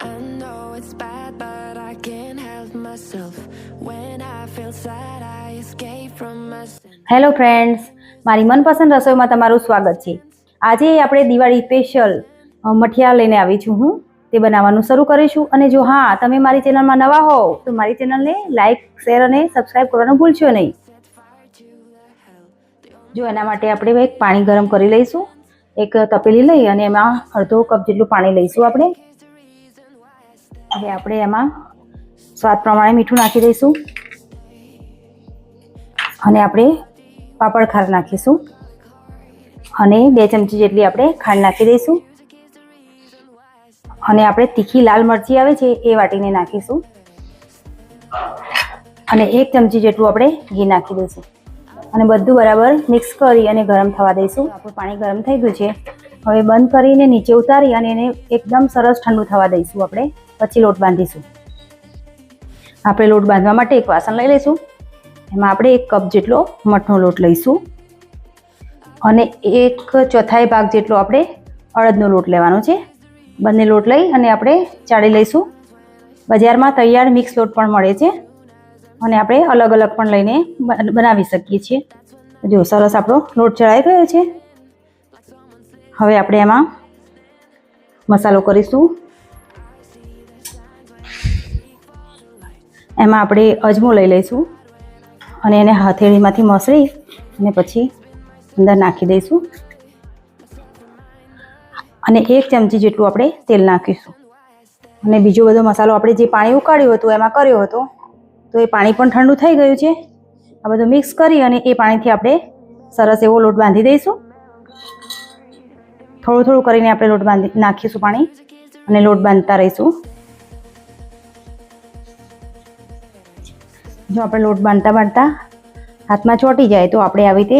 I know it's bad, but I can't help myself. When I feel sad, I escape from myself. Hello friends મારી મનપસંદ રસોઈમાં તમારું સ્વાગત છે. આજે આપણે દિવાળી સ્પેશિયલ મઠિયા લઈને આવી છું હું. તે બનાવવાનું શરૂ કરીશું અને જો હા તમે મારી ચેનલમાં નવા હોવ તો મારી ચેનલને લાઇક શેર અને સબસ્ક્રાઈબ કરવાનું ભૂલશો નહીં. જો એના માટે આપણે એક પાણી ગરમ કરી લઈશું. એક તપેલી લઈ અને એમાં અડધો કપ જેટલું પાણી લઈશું આપણે. હવે આપણે એમાં સ્વાદ પ્રમાણે મીઠું નાખી દઈશું. અને આપણે પાપડ ખાર નાખીશું. અને બે ચમચી જેટલી આપણે ખાંડ નાખી દઈશું. અને આપણે તીખી લાલ મરચી આવે છે એ વાટીને નાખીશું. અને એક ચમચી જેટલું આપણે ઘી નાખી દઈશું. અને બધું બરાબર મિક્સ કરી અને ગરમ થવા દઈશું. આપણું પાણી ગરમ થઈ ગયું છે. હવે બંધ કરીને નીચે ઉતારી અને એને એકદમ સરસ ઠંડુ થવા દઈશું આપણે. પછી લોટ બાંધીશું. આપણે લોટ બાંધવા માટે એક વાસણ લઈ લઈશું. એમાં આપણે એક કપ જેટલો મઠનો લોટ લઈશું. અને એક ચોથાઈ ભાગ જેટલો આપણે અડદનો લોટ લેવાનો છે. બંને લોટ લઈ અને આપણે ચાળી લઈશું. બજારમાં તૈયાર મિક્સ લોટ પણ મળે છે. અને આપણે અલગ અલગ પણ લઈને બનાવી શકીએ છીએ. જો સરસ આપણો લોટ ચડાઈ ગયો છે. હવે આપણે એમાં મસાલો કરીશું. એમાં આપણે અજમો લઈ લઈશું અને એને હથેળીમાંથી મસળી અને પછી અંદર નાખી દઈશું. અને એક ચમચી જેટલું આપણે તેલ નાખીશું. અને બીજો બધો મસાલો આપણે જે પાણી ઉકાળ્યું હતું એમાં કર્યો હતો, તો એ પાણી પણ ઠંડુ થઈ ગયું છે. આ બધું મિક્સ કરી અને એ પાણીથી આપણે સરસ એવો લોટ બાંધી દઈશું. થોડું થોડું કરીને આપણે લોટ બાંધી નાખીશું પાણી અને લોટ બાંધતા રહીશું. જો આપણે લોટ બાંધતા બાંધતા હાથમાં ચોંટી જાય તો આપણે આવી રીતે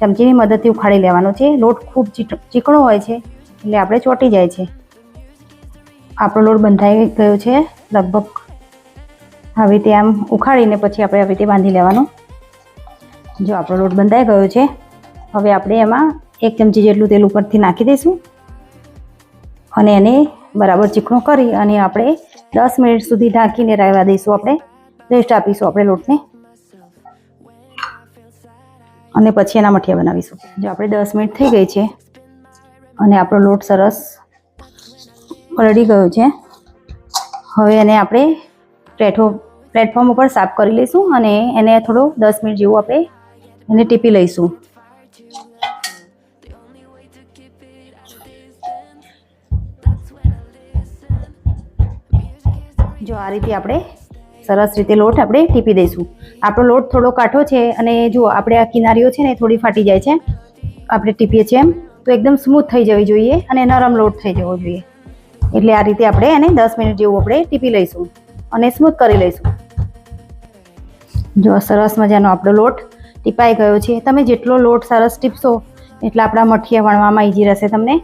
ચમચીની મદદથી ઉખાડી લેવાનો છે. લોટ ખૂબ ચીકણો હોય છે એટલે આપણે ચોંટી જાય છે. આપણો લોટ બંધાઈ ગયો છે લગભગ. આવી રીતે આમ ઉખાડીને પછી આપણે આવી રીતે બાંધી લેવાનો. જો આપણો લોટ બંધાઈ ગયો છે, હવે આપણે એમાં એક ચમચી જેટલું તેલ ઉપરથી નાખી દઈશું. અને એને બરાબર ચીકણું કરી અને આપણે દસ મિનિટ સુધી ઢાંકીને રહેવા દઈશું આપણે. રેસ્ટ આપીશું આપણે લોટને. અને પછી એના મઠિયા બનાવીશું. જો આપણે દસ મિનિટ થઈ ગઈ છે. અને આપણો લોટ સરસ પલળી ગયો છે. હવે એને આપણે પ્લેટો પ્લેટફોર્મ ઉપર સાફ કરી લઈશું અને એને થોડો દસ મિનિટ જેવું આપણે એને ટીપી લઈશું. જો આ રીતે આપણે સરસ રીતે લોટ આપણે ટીપી દઈશું. આપણો લોટ થોડો કાઠો છે અને જો આપણે આ કિનારીઓ છે ને થોડી ફાટી જાય છે, આપણે ટીપીએ છીએ એમ, તો એકદમ સ્મૂથ થઈ જવી જોઈએ અને નરમ લોટ થઈ જવો જોઈએ. એટલે આ રીતે આપણે એને દસ મિનિટ જેવું આપણે ટીપી લઈશું અને સ્મૂથ કરી લઈશું. જો સરસ મજાનો આપણો લોટ ટીપાઈ ગયો છે. તમે જેટલો લોટ સરસ ટીપશો એટલા આપણા મઠિયા વણવામાં ઈજી રહેશે તમને.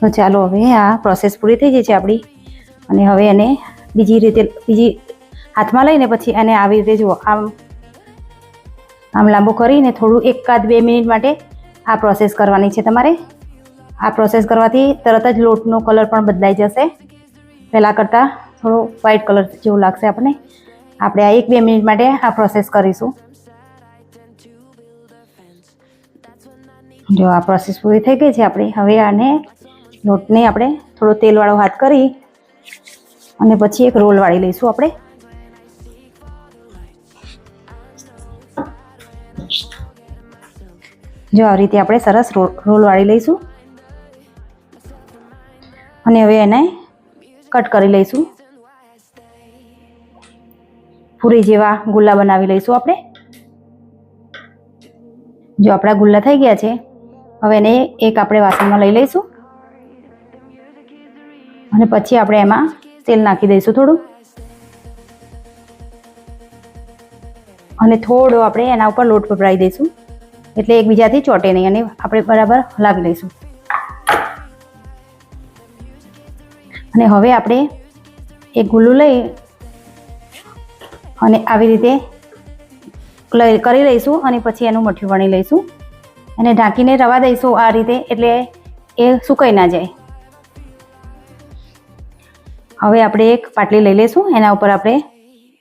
તો ચાલો હવે આ પ્રોસેસ પૂરી થઈ ગઈ છે આપણી. અને હવે એને બીજી રીતે, બીજી હાથમાં લઈને પછી એને આવી રીતે જુઓ, આમ આમ લાંબો કરીને થોડું એકાદ બે મિનિટ માટે આ પ્રોસેસ કરવાની છે તમારે. આ પ્રોસેસ કરવાથી તરત જ લોટનો કલર પણ બદલાઈ જશે. પહેલાં કરતાં થોડો વ્હાઇટ કલર જેવું લાગશે આપણને. આપણે આ એક બે મિનિટ માટે આ પ્રોસેસ કરીશું. જો આ પ્રોસેસ પૂરી થઈ ગઈ છે આપણી, હવે આને લોટને આપણે થોડો તેલવાળો હાથ કરી અને પછી એક રોલ વાળી લઈશું આપણે. જો આ રીતે આપણે સરસ રોલ વાળી લઈશું. અને હવે એને કટ કરી લઈશું. પૂરી જેવા ગુલ્લા બનાવી લઈશું આપણે. જો આપણા ગુલ્લા થઈ ગયા છે, હવે એને એક આપણે વાસણમાં લઈ લઈશું. અને પછી આપણે એમાં તેલ નાખી દઈશું થોડું. અને થોડો આપણે એના ઉપર લોટ પપડાવી દઈશું. એટલે એકબીજાથી ચોટે નહીં અને આપણે બરાબર હલાવી લઈશું. અને હવે આપણે એક ગુલ્લું લઈ અને આવી રીતે કરી લઈશું અને પછી એનું મઠ્ઠું વણી લઈશું. અને ઢાંકીને રવા દઈશું આ રીતે એટલે એ સુકાઈ ના જાય. હવે આપણે એક પાટલી લઈ લઈશું, એના ઉપર આપણે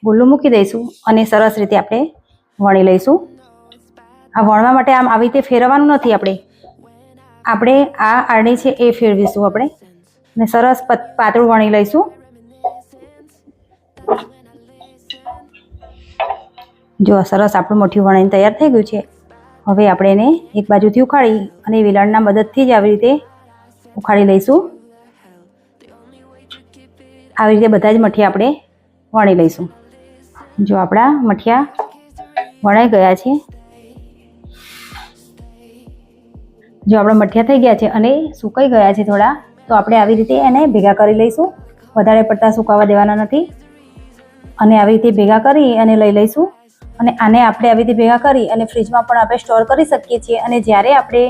ગુલ્લું મૂકી દઈશું અને સરસ રીતે આપણે વણી લઈશું. આ વણવા માટે આમ આવી રીતે ફેરવવાનું નથી આપણે. આપણે આ આરણી છે એ ફેરવીશું આપણે. અને સરસ પત- પાતળું વણી લઈશું. જો સરસ આપણું મોઠું વણીને તૈયાર થઈ ગયું છે. હવે આપણે એને એક બાજુથી ઉખાડી અને વેલણના મદદથી જ આવી રીતે ઉખાડી લઈશું. આવી રીતે બધા જ મઠિયા આપણે વણી લઈશું. જો આપણા મઠિયા વણાઈ ગયા છે. જો આપણા મઠિયા થઈ ગયા છે અને સુકાઈ ગયા છે થોડા, તો આપણે આવી રીતે એને ભેગા કરી લઈશું. વધારે પડતા સુકાવા દેવાના નથી. અને આવી રીતે ભેગા કરી અને લઈ લઈશું. અને આને આપણે આવી રીતે ભેગા કરી અને ફ્રીજમાં પણ આપણે સ્ટોર કરી શકીએ છીએ. અને જ્યારે આપણે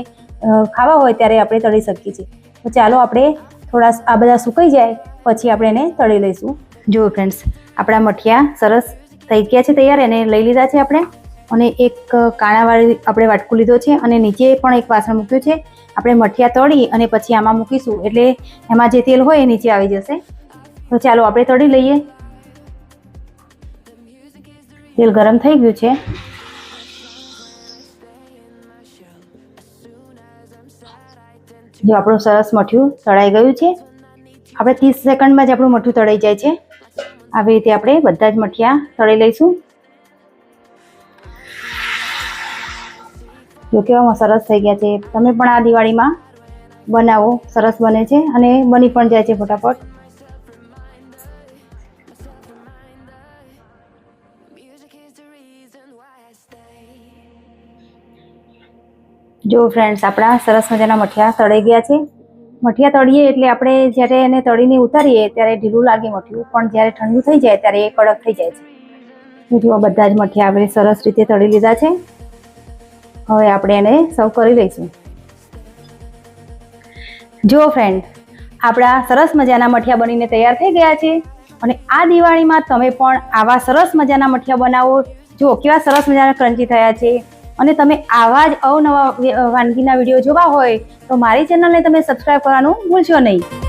ખાવા હોય ત્યારે આપણે તળી શકીએ છીએ. તો ચાલો આપણે થોડા આ બધા સુકાઈ જાય, પછી આપણે એને તળી લઈશું. જુઓ ફ્રેન્ડ્સ આપણા મઠિયા સરસ થઈ ગયા છે તૈયાર. એને લઈ લીધા છે આપણે. અને એક કાણાવાળી આપણે વાટકું લીધો છે અને નીચે પણ એક વાસણ મૂક્યું છે. આપણે મઠિયા તળી અને પછી આમાં મૂકીશું. એટલે એમાં જે તેલ હોય એ નીચે આવી જશે. તો ચાલો આપણે તળી લઈએ. તેલ ગરમ થઈ ગયું છે. જો આપણું સરસ મઠિયું તળાઈ ગયું છે. આપણે ત્રીસ સેકન્ડમાં જ આપણું મઠું તળાઈ જાય છે. આવી રીતે આપણે બધા જ મઠિયા તળી લઈશું. જો કેવા સરસ થઈ ગયા છે. તમે પણ આ દિવાળીમાં બનાવો. સરસ બને છે અને બની પણ જાય છે ફટાફટ. જો ફ્રેન્ડ્સ આપણા સરસ મજાના મઠિયા તળાઈ ગયા છે. મઠિયા તળીએ એટલે આપણે જ્યારે એને તળીને ઉતારીએ ત્યારે ઢીલું લાગે મઠિયું. પણ જ્યારે ઠંડુ થઈ જાય ત્યારે એ કડક થઈ જાય છે. બધા જ મઠિયા આપણે સરસ રીતે તળી લીધા છે. હવે આપણે એને સર્વ કરી લઈશું. જુઓ ફ્રેન્ડ આપણા સરસ મજાના મઠિયા બનીને તૈયાર થઈ ગયા છે અને આ દિવાળીમાં તમે પણ આવા સરસ મજાના મઠિયા બનાવો. જો કેવા સરસ મજાના ક્રંચી થયા છે. અને તમે આવા જ અવનવા વાનગીના વીડિયો જોવા હોય તો મારી ચેનલને તમે સબસ્ક્રાઈબ કરવાનું ભૂલશો નહીં.